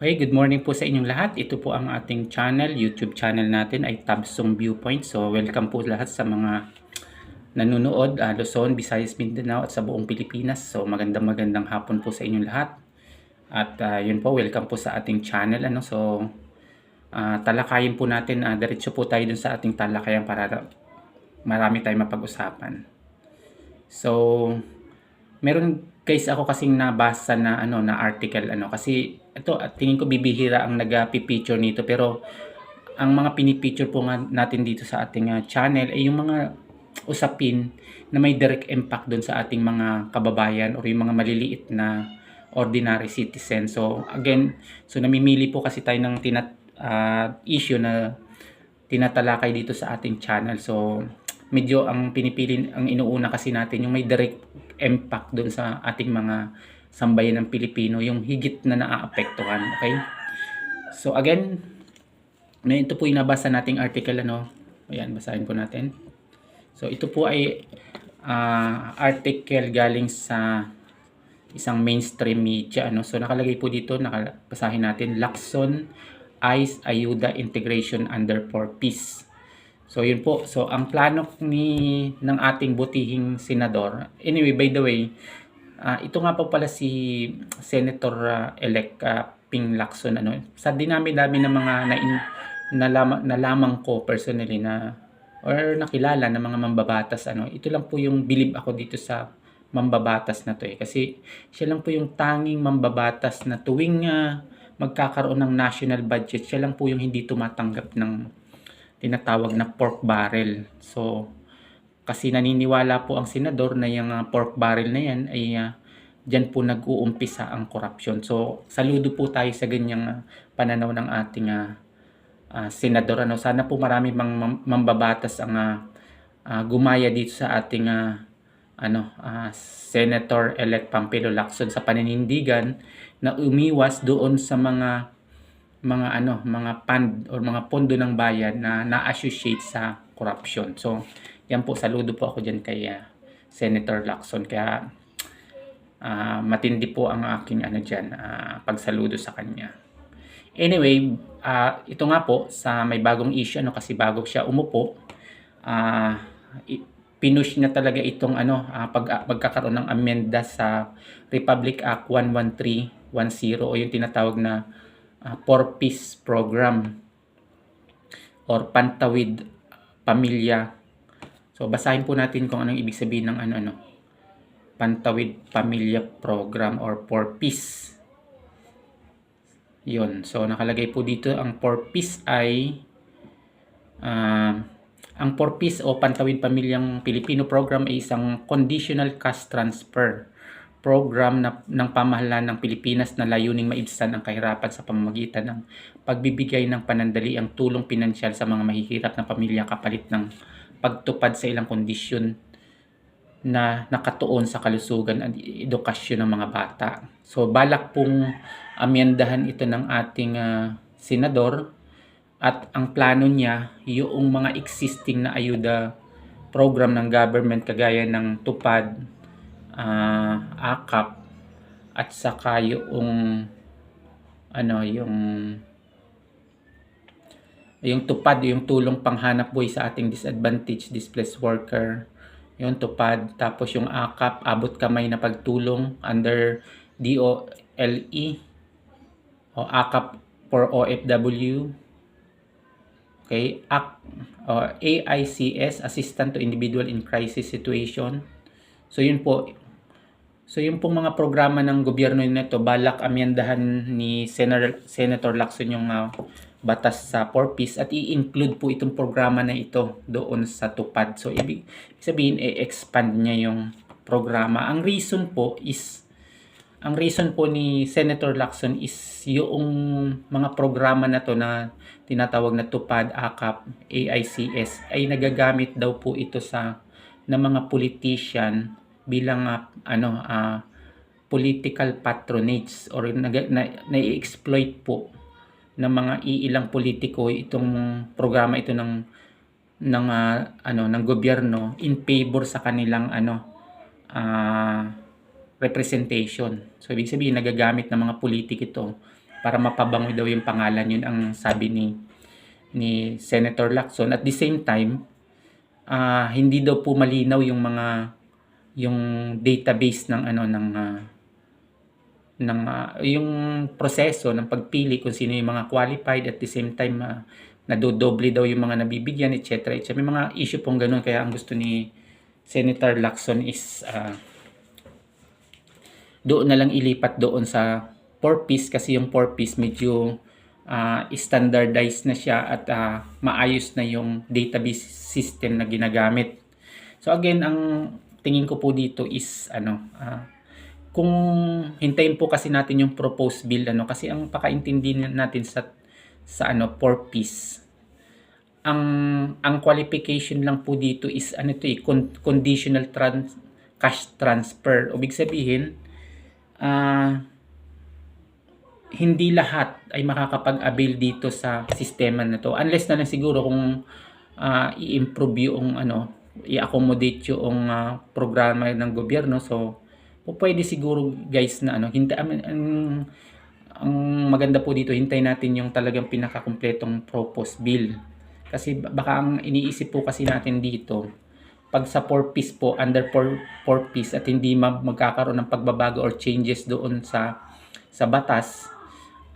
Okay, good morning po sa inyong lahat. Ito po ang ating channel, YouTube channel natin ay Tabsong Viewpoint. So, welcome po lahat sa mga nanonood, uh, Luzon, Visayas, Mindanao at sa buong Pilipinas. So, magandang magandang hapon po sa inyong lahat. At uh, yun po, welcome po sa ating channel. Ano? So, uh, talakayin po natin, uh, diretso po tayo dun sa ating talakayan para marami tayong mapag-usapan. So, meron guys ako kasing nabasa na ano na article ano kasi ito tingin ko bibihira ang nag-picture nito pero ang mga pinipicture po nga natin dito sa ating uh, channel ay yung mga usapin na may direct impact doon sa ating mga kababayan or yung mga maliliit na ordinary citizen. So again, so namimili po kasi tayo ng tinat uh, issue na tinatalakay dito sa ating channel. So medyo ang pinipili ang inuuna kasi natin yung may direct impact doon sa ating mga sambayan ng Pilipino, yung higit na naaapektuhan. Okay? So again, may ito po inabasa nating article ano. Ayan, basahin po natin. So ito po ay uh, article galing sa isang mainstream media ano. So nakalagay po dito, nakabasahin natin Lacson ICE Ayuda Integration under for Peace. So yun po. So ang plano ni ng ating butihing senador. Anyway, by the way, Uh, ito nga po pala si Senator uh, elect uh, Ping Lacson ano. Sa dinami-dami ng mga na nalaman, ko personally na or nakilala ng mga mambabatas ano. Ito lang po yung believe ako dito sa mambabatas na to eh. Kasi siya lang po yung tanging mambabatas na tuwing uh, magkakaroon ng national budget, siya lang po yung hindi tumatanggap ng tinatawag na pork barrel. So, kasi naniniwala po ang senador na yung uh, pork barrel na yan ay uh, dyan po nag-uumpisa ang korupsyon. So, saludo po tayo sa ganyang uh, pananaw ng ating uh, uh, senador. Ano, sana po marami mang mambabatas ang uh, uh, gumaya dito sa ating uh, ano, uh, Senator elect Pampilo Lacson sa paninindigan na umiwas doon sa mga mga ano, mga fund or mga pondo ng bayan na na-associate sa corruption. So, yan po, saludo po ako dyan kay uh, Senator Lacson. Kaya uh, matindi po ang aking ano dyan, uh, pagsaludo sa kanya. Anyway, uh, ito nga po sa may bagong issue ano kasi bago siya umupo, uh, pinush niya talaga itong ano uh, pag magkakaroon ng amenda sa Republic Act 11310 o yung tinatawag na uh, For Peace Program or Pantawid Pamilya So, basahin po natin kung anong ibig sabihin ng ano-ano. Pantawid Pamilya Program or For Peace. Yun. So, nakalagay po dito ang For Peace ay uh, ang For Peace o Pantawid Pamilyang Pilipino Program ay isang conditional cash transfer program na, ng pamahalaan ng Pilipinas na layuning maibsan ang kahirapan sa pamamagitan ng pagbibigay ng panandali ang tulong pinansyal sa mga mahihirap na pamilya kapalit ng pagtupad sa ilang kondisyon na nakatuon sa kalusugan at edukasyon ng mga bata. So balak pong amyendahan ito ng ating uh, senador at ang plano niya yung mga existing na ayuda program ng government kagaya ng tupad, uh, AKAP at saka yung ano yung yung tupad, yung tulong panghanap buhay sa ating disadvantaged displaced worker. Yung tupad. Tapos yung AKAP, abot kamay na pagtulong under DOLE o AKAP for OFW. Okay, AK, or AICS, Assistant to Individual in Crisis Situation. So yun po, So yung pong mga programa ng gobyerno nito, balak amyendahan ni Senator, Senator Lacson yung uh, batas sa 4 piece at i-include po itong programa na ito doon sa tupad. So ibig sabihin i-expand niya yung programa. Ang reason po is ang reason po ni Senator Lacson is yung mga programa na to na tinatawag na tupad, AKAP, AICS ay nagagamit daw po ito sa ng mga politician bilang uh, ano uh, political patronage or na, na, na-exploit po ng mga iilang politiko itong programa ito ng ng uh, ano ng gobyerno in favor sa kanilang ano uh, representation. So ibig sabihin nagagamit ng mga politik ito para mapabango daw yung pangalan yun ang sabi ni ni Senator Lacson at the same time ah, hindi daw po malinaw yung mga yung database ng ano ng ah, ng ah, yung proseso ng pagpili kung sino yung mga qualified at the same time uh, nadodoble daw yung mga nabibigyan etc. etc. May mga issue pong ganun kaya ang gusto ni Senator Lacson is ah, doon na lang ilipat doon sa 4 piece kasi yung 4 piece medyo ah, standardized na siya at ah, maayos na yung database system na ginagamit. So again, ang tingin ko po dito is ano, ah, kung hintayin po kasi natin yung proposed bill ano kasi ang pakaintindi natin sa sa ano 4 piece ang ang qualification lang po dito is ano to eh, con- conditional trans cash transfer. Ibig sabihin, ah hindi lahat ay makakapag-avail dito sa sistema na to unless na lang siguro kung ah, i-improve yung ano i-accommodate yung ah, programa ng gobyerno. So po pwede siguro guys na ano hintay ang, ang, ang maganda po dito hintay natin yung talagang pinakakumpletong proposed bill. Kasi baka ang iniisip po kasi natin dito pag sa 4 piece po under 4, 4 piece at hindi ma- magkakaroon ng pagbabago or changes doon sa sa batas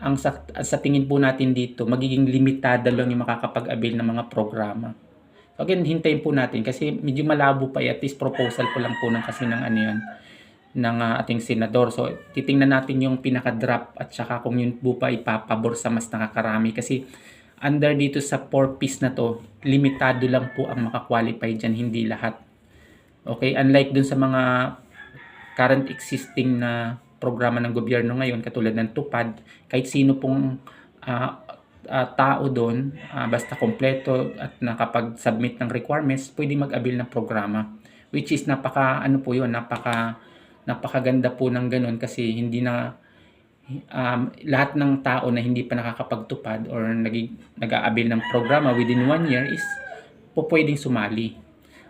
ang sa, sa tingin po natin dito magiging limitada lang yung makakapag-avail ng mga programa again hintayin po natin kasi medyo malabo pa eh, at least proposal po lang po ng kasi ng ano yun ng ah, ating senador. So titingnan natin yung pinaka-drop at saka kung yun po pa ipapabor sa mas nakakarami. Kasi under dito sa 4 piece na to, limitado lang po ang makakwalify dyan, hindi lahat. Okay, unlike dun sa mga current existing na programa ng gobyerno ngayon, katulad ng TUPAD, kahit sino pong ah, ah, tao doon, ah, basta kompleto at nakapag-submit ng requirements, pwede mag-avail ng programa. Which is napaka, ano po yun, napaka, napakaganda po ng ganun kasi hindi na um, lahat ng tao na hindi pa nakakapagtupad or nag nag-aabil ng programa within one year is po pwedeng sumali.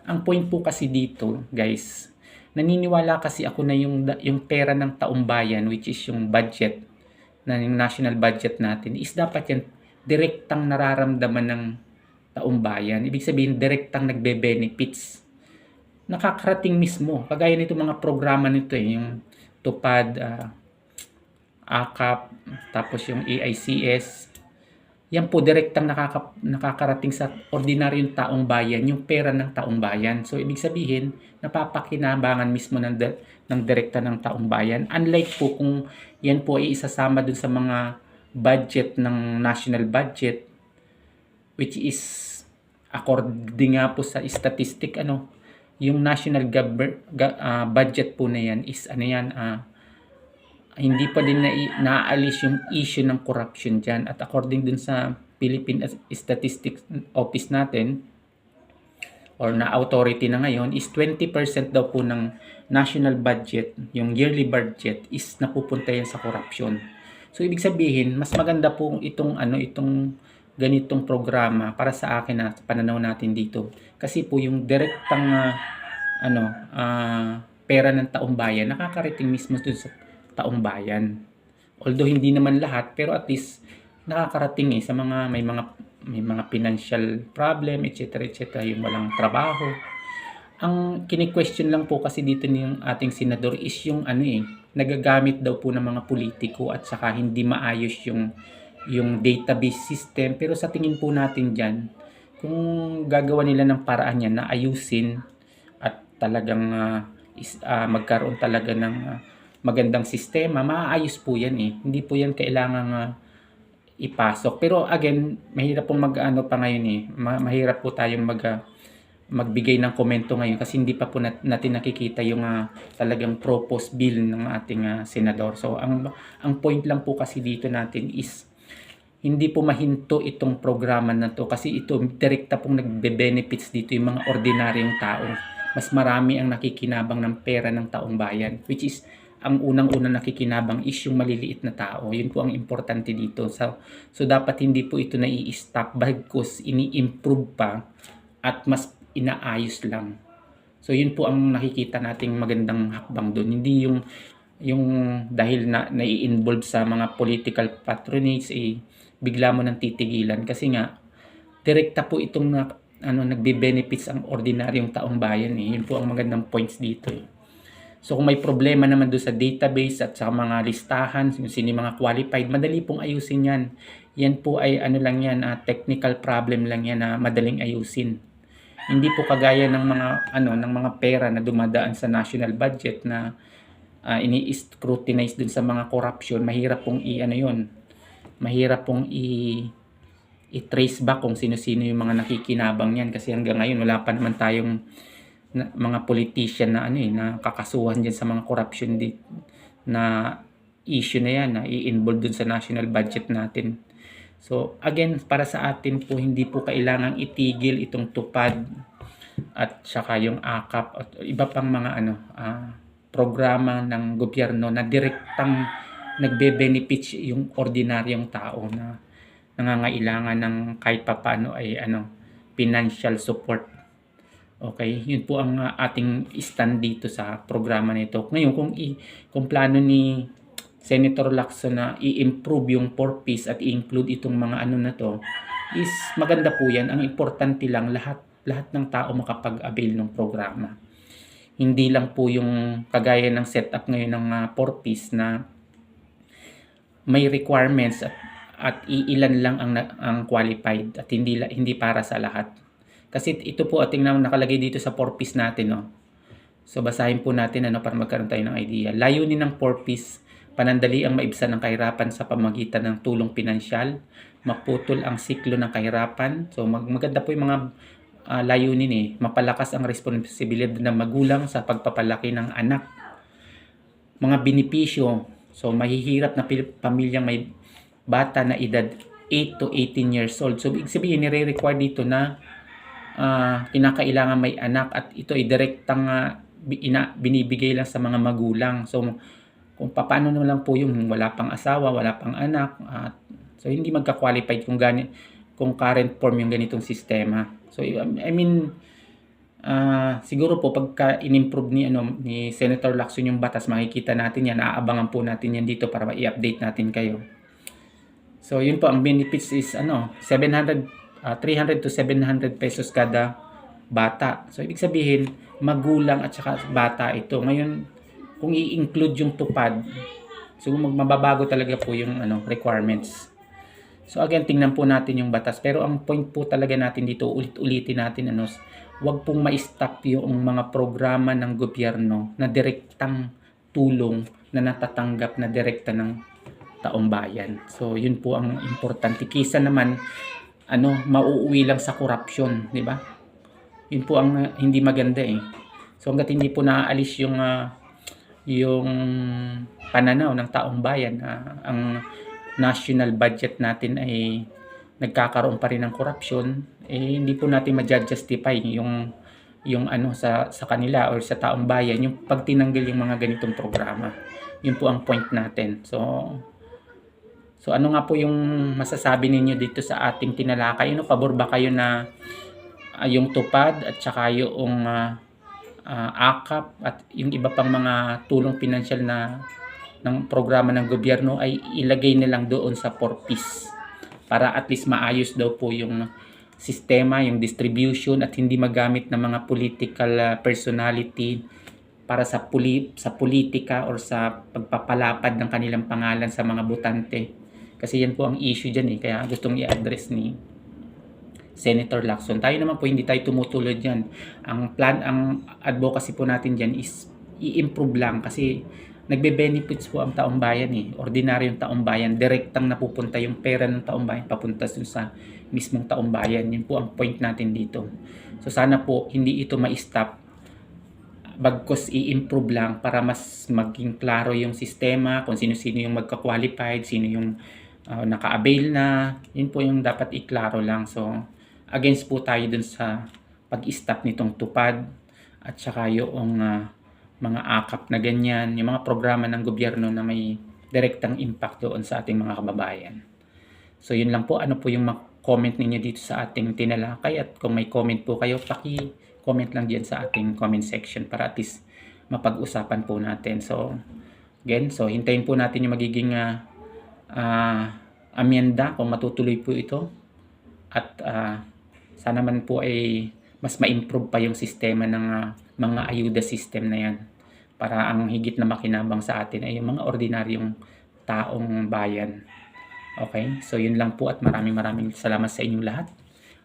Ang point po kasi dito, guys, naniniwala kasi ako na yung yung pera ng taong bayan which is yung budget na yung national budget natin is dapat yan direktang nararamdaman ng taong bayan. Ibig sabihin, direktang nagbe-benefits. Nakakarating mismo. Kagaya nito mga programa nito eh, yung tupad, ah, AKAP, tapos yung AICS. Yan po direktang nakaka, nakakarating sa ordinaryong taong bayan, yung pera ng taong bayan. So ibig sabihin, napapakinabangan mismo ng ng direkta ng taong bayan. Unlike po kung yan po ay isasama dun sa mga budget ng national budget which is according nga po sa statistic ano yung national government uh, budget po na yan is ano yan uh, hindi pa din na naaalis yung issue ng corruption dyan. At according dun sa Philippine Statistics Office natin, or na authority na ngayon, is 20% daw po ng national budget, yung yearly budget, is napupunta yan sa corruption. So, ibig sabihin, mas maganda po itong, ano, itong ganitong programa para sa akin na pananaw natin dito. Kasi po yung direktang uh, ano, uh, pera ng taong bayan nakakarating mismo dun sa taong bayan. Although hindi naman lahat, pero at least nakakarating eh sa mga may mga may mga financial problem, etc. etc. yung walang trabaho. Ang kini-question lang po kasi dito ng ating senador is yung ano eh, nagagamit daw po ng mga politiko at saka hindi maayos yung yung database system. Pero sa tingin po natin diyan, kung gagawa nila ng paraan yan na ayusin at talagang uh, is, uh, magkaroon talaga ng uh, magandang sistema, maayos po yan eh. Hindi po yan kailangan uh, ipasok. Pero again, mahirap pong mag-ano pa ngayon eh. Ma- mahirap po tayong mag uh, magbigay ng komento ngayon kasi hindi pa po nat- natin nakikita yung uh, talagang proposed bill ng ating uh, senador. So ang ang point lang po kasi dito natin is hindi po mahinto itong programa na to kasi ito direkta pong nagbe-benefits dito yung mga ordinaryong tao. Mas marami ang nakikinabang ng pera ng taong bayan which is ang unang-una nakikinabang is yung maliliit na tao. Yun po ang importante dito. So, so dapat hindi po ito na i-stop bagkus ini-improve pa at mas inaayos lang. So yun po ang nakikita nating magandang hakbang doon. Hindi yung yung dahil na nai-involve sa mga political patronage eh bigla mo nang titigilan kasi nga direkta po itong na, ano nagbe-benefits ang ordinaryong taong bayan eh. Yun po ang magandang points dito eh. So kung may problema naman doon sa database at sa mga listahan, kung sino yung mga qualified, madali pong ayusin yan. Yan po ay ano lang yan, ah, technical problem lang yan na madaling ayusin. Hindi po kagaya ng mga ano ng mga pera na dumadaan sa national budget na ah, ini-scrutinize dun sa mga corruption, mahirap pong i ano yun. Mahirap pong i i-trace back kung sino-sino yung mga nakikinabang niyan kasi hanggang ngayon wala pa naman tayong na, mga politician na ano eh na kakasuhan diyan sa mga corruption di, na issue na yan na i-involve dun sa national budget natin. So again para sa atin po hindi po kailangang itigil itong tupad at saka yung AKAP at iba pang mga ano ah, programa ng gobyerno na direktang nagbe-benefit yung ordinaryong tao na nangangailangan ng kahit papano ay ano financial support Okay, yun po ang uh, ating stand dito sa programa nito. Ngayon, kung, i, kung plano ni Senator Lacson na i-improve yung 4Ps at i-include itong mga ano na to, is maganda po yan. Ang importante lang, lahat, lahat ng tao makapag-avail ng programa. Hindi lang po yung kagaya ng setup ngayon ng uh, 4Ps na may requirements at, at iilan lang ang, ang qualified at hindi, hindi para sa lahat kasi ito po ating nakalagay dito sa 4 piece natin. No? So basahin po natin ano, para magkaroon tayo ng idea. Layunin ng 4 piece, panandali ang maibsan ng kahirapan sa pamagitan ng tulong pinansyal, maputol ang siklo ng kahirapan. So mag maganda po yung mga uh, layunin eh. Mapalakas ang responsibilidad ng magulang sa pagpapalaki ng anak. Mga benepisyo. So mahihirap na pamilyang may bata na edad 8 to 18 years old. So ibig sabihin, nire-require dito na uh, kinakailangan may anak at ito ay direktang uh, ina, binibigay lang sa mga magulang. So kung paano na lang po yung wala pang asawa, wala pang anak, uh, so hindi magka-qualified kung gani kung current form yung ganitong sistema. So I mean uh, siguro po pagka in-improve ni ano ni Senator Lacson yung batas, makikita natin yan, aabangan po natin yan dito para i-update natin kayo. So yun po ang benefits is ano 700 uh, ah, 300 to 700 pesos kada bata. So, ibig sabihin, magulang at saka bata ito. Ngayon, kung i-include yung tupad, so magmababago talaga po yung ano, requirements. So again, tingnan po natin yung batas. Pero ang point po talaga natin dito, ulit-ulitin natin, ano, wag pong ma-stop yung mga programa ng gobyerno na direktang tulong na natatanggap na direkta ng taong bayan. So, yun po ang importante. Kisa naman, ano, mauuwi lang sa corruption, di ba? Yun po ang uh, hindi maganda eh. So hangga't hindi po naaalis yung uh, yung pananaw ng taong bayan uh, ang national budget natin ay nagkakaroon pa rin ng corruption, eh hindi po natin ma-justify yung yung ano sa sa kanila or sa taong bayan yung pagtinanggal yung mga ganitong programa. Yun po ang point natin. So So ano nga po yung masasabi ninyo dito sa ating tinalakay? Ano pabor ba kayo na uh, yung tupad at saka yung uh, uh, akap at yung iba pang mga tulong pinansyal na ng programa ng gobyerno ay ilagay nilang doon sa 4 piece para at least maayos daw po yung sistema, yung distribution at hindi magamit ng mga political uh, personality para sa puli sa politika or sa pagpapalapad ng kanilang pangalan sa mga botante. Kasi yan po ang issue dyan eh. Kaya gustong i-address ni Senator Lacson. Tayo naman po hindi tayo tumutulad dyan. Ang plan, ang advocacy po natin dyan is i-improve lang kasi nagbe-benefits po ang taong bayan eh. Ordinaryong taong bayan. Direktang napupunta yung pera ng taong bayan papunta sa mismong taong bayan. Yun po ang point natin dito. So sana po hindi ito ma-stop bagkos i-improve lang para mas maging klaro yung sistema, kung sino-sino yung magka-qualified, sino yung uh, naka-avail na, yun po yung dapat iklaro lang. So, against po tayo dun sa pag-stop nitong tupad at saka yung uh, mga akap na ganyan, yung mga programa ng gobyerno na may direktang impact doon sa ating mga kababayan. So, yun lang po. Ano po yung comment ninyo dito sa ating tinalakay at kung may comment po kayo, paki-comment lang diyan sa ating comment section para at least mapag-usapan po natin. So, Again, so hintayin po natin yung magiging ah, ah, amyenda kung matutuloy po ito. At ah, sana man po ay mas ma-improve pa yung sistema ng ah, mga ayuda system na yan. Para ang higit na makinabang sa atin ay yung mga ordinaryong taong bayan. Okay? So yun lang po at maraming maraming salamat sa inyong lahat.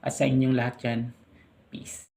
At sa inyong lahat yan, peace.